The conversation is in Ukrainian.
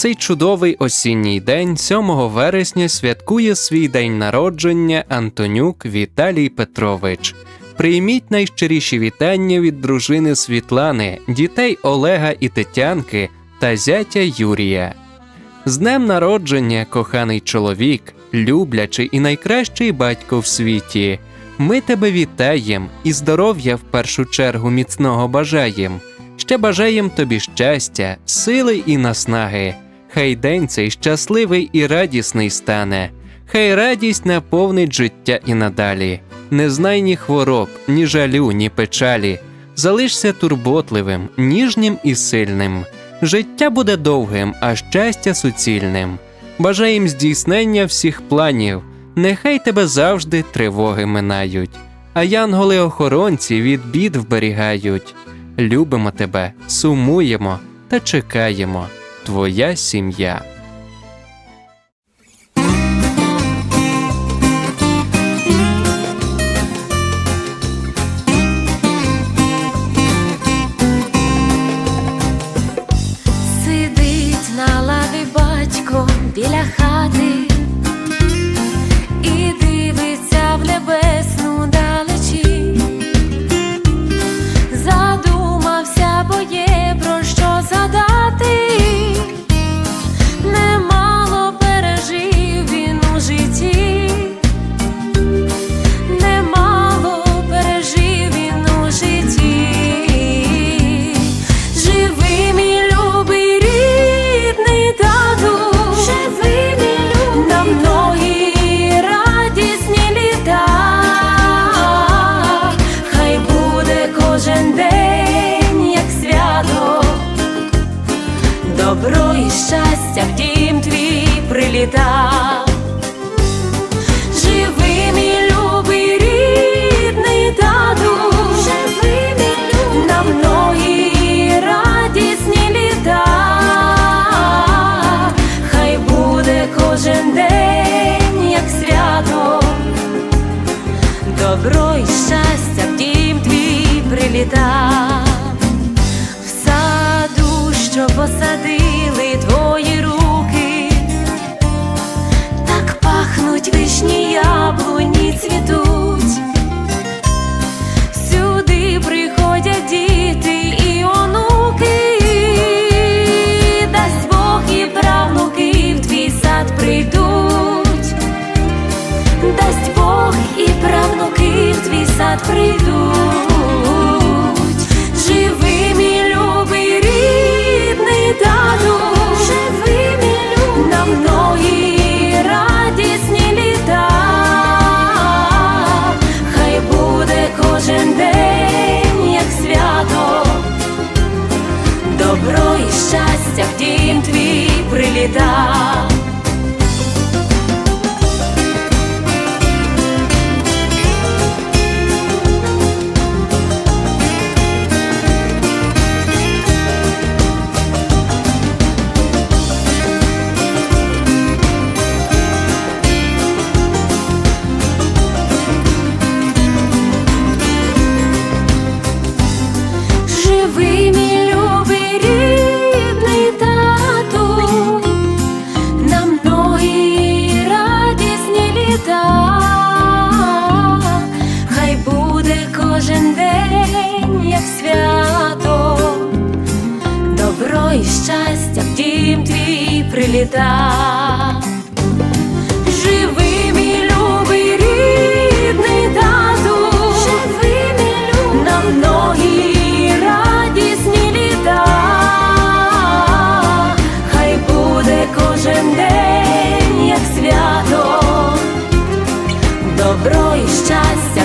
цей чудовий осінній день, 7 вересня, святкує свій день народження Антонюк Віталій Петрович. Прийміть найщиріші вітання від дружини Світлани, дітей Олега і Тетянки та зятя Юрія. З днем народження, коханий чоловік, люблячий і найкращий батько в світі. Ми тебе вітаєм і здоров'я в першу чергу міцного бажаєм. Ще бажаєм тобі щастя, сили і наснаги. Хай день цей щасливий і радісний стане. Хай радість наповнить життя і надалі. Не знай ні хвороб, ні жалю, ні печалі. Залишся турботливим, ніжнім і сильним. Життя буде довгим, а щастя суцільним. Бажаєм здійснення всіх планів. Нехай тебе завжди тривоги минають, а янголи-охоронці від бід вберігають. Любимо тебе, сумуємо та чекаємо. Твоя сім'я. Сидить на лаві батько біля хати і дивиться в небесну Живи, мій любий рідний тату, живи, мій любий, на многі радісні літа. Хай буде кожен день, як свято, добро і щастя в дім твій приліта. В саду, що посадили сад прийдуть. Живи, мій любий рідний тату, живи, мій любий, на многі радісні літа. Хай буде кожен день, як свято, добро і щастя в дім твій приліта. Приліта. Живи, мій любий рідний тату, живи, мій любий, на многі радісні літа. Хай буде кожен день, як свято, добро і щастя